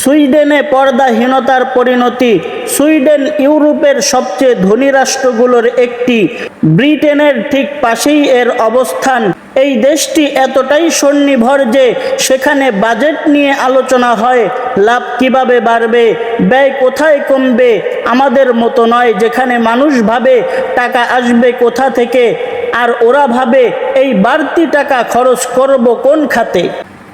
সুইডেনে পর্দাহীনতার পরিণতি। সুইডেন ইউরোপের সবচেয়ে ধনী রাষ্ট্রগুলোর একটি। ব্রিটেনের ঠিক পাশেই এর অবস্থান। এই দেশটি এতটাই স্বনির্ভর যে সেখানে বাজেট নিয়ে আলোচনা হয়, লাভ কীভাবে বাড়বে, ব্যয় কোথায় কমবে, আমাদের মতো নয় যেখানে মানুষ ভাবে টাকা আসবে কোথা থেকে, আর ওরা ভাবে এই বাড়তি টাকা খরচ করব কোন খাতে।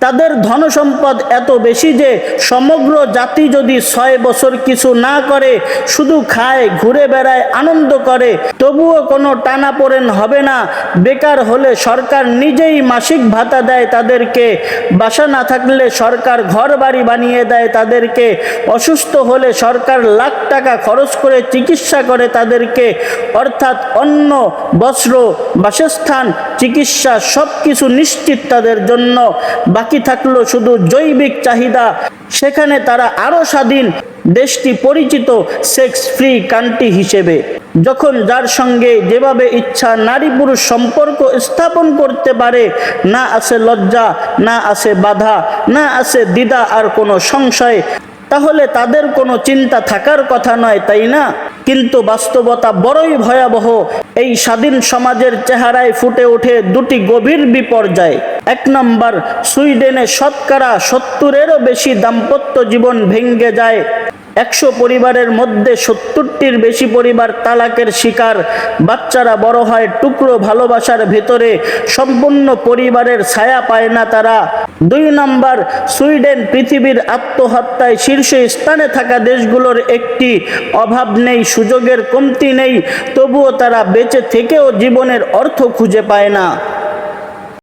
তাদের ধনসম্পদ এত বেশি যে সমগ্র জাতি যদি ছয় বছর কিছু না করে, শুধু খায়, ঘুরে বেড়ায়, আনন্দ করে, তবুও কোনো টানাপোড়েন হবে না। বেকার হলে সরকার নিজেই মাসিক ভাতা দেয় তাদেরকে, বাসা না থাকলে সরকার ঘর বাড়ি বানিয়ে দেয় তাদেরকে, অসুস্থ হলে সরকার লাখ টাকা খরচ করে চিকিৎসা করে তাদেরকে, অর্থাৎ অন্ন, বস্ত্র, বাসস্থান, চিকিৎসা সব কিছু নিশ্চিত তাদের জন্য। বাকি থাকল শুধু জৈবিক চাহিদা। সেখানে তারা আরও স্বাধীন দেশটি পরিচিত সেক্স ফ্রি কান্ট্রি হিসেবে। যখন যার সঙ্গে যেভাবে ইচ্ছা নারী পুরুষ সম্পর্ক স্থাপন করতে পারে, না আছে লজ্জা, না আছে বাধা, না আছে দ্বিধা আর কোনো সংশয় তাহলে তাদের কোনো চিন্তা থাকার কথা নয়, তাই না? কিন্তু বাস্তবতা বড়ই ভয়াবহ। এই স্বাধীন সমাজের চেহারায় ফুটে ওঠে দুটি গভীর বিপর্যয়। এক নম্বর, সুইডেনে শতকরা সত্তরেরও বেশি দাম্পত্য জীবন ভেঙ্গে যায়। একশো পরিবারের মধ্যে সত্তরটির বেশি পরিবার তালাকের শিকার। বাচ্চারা বড় হয় টুকরো ভালোবাসার ভেতরে, সম্পূর্ণ পরিবারের ছায়া পায় না তারা। দুই নম্বর, সুইডেন পৃথিবীর আত্মহত্যায় শীর্ষ স্থানে থাকা দেশগুলোর একটি অভাব নেই, সুযোগের কমতি নেই, তবুও তারা বেঁচে থেকেও জীবনের অর্থ খুঁজে পায় না।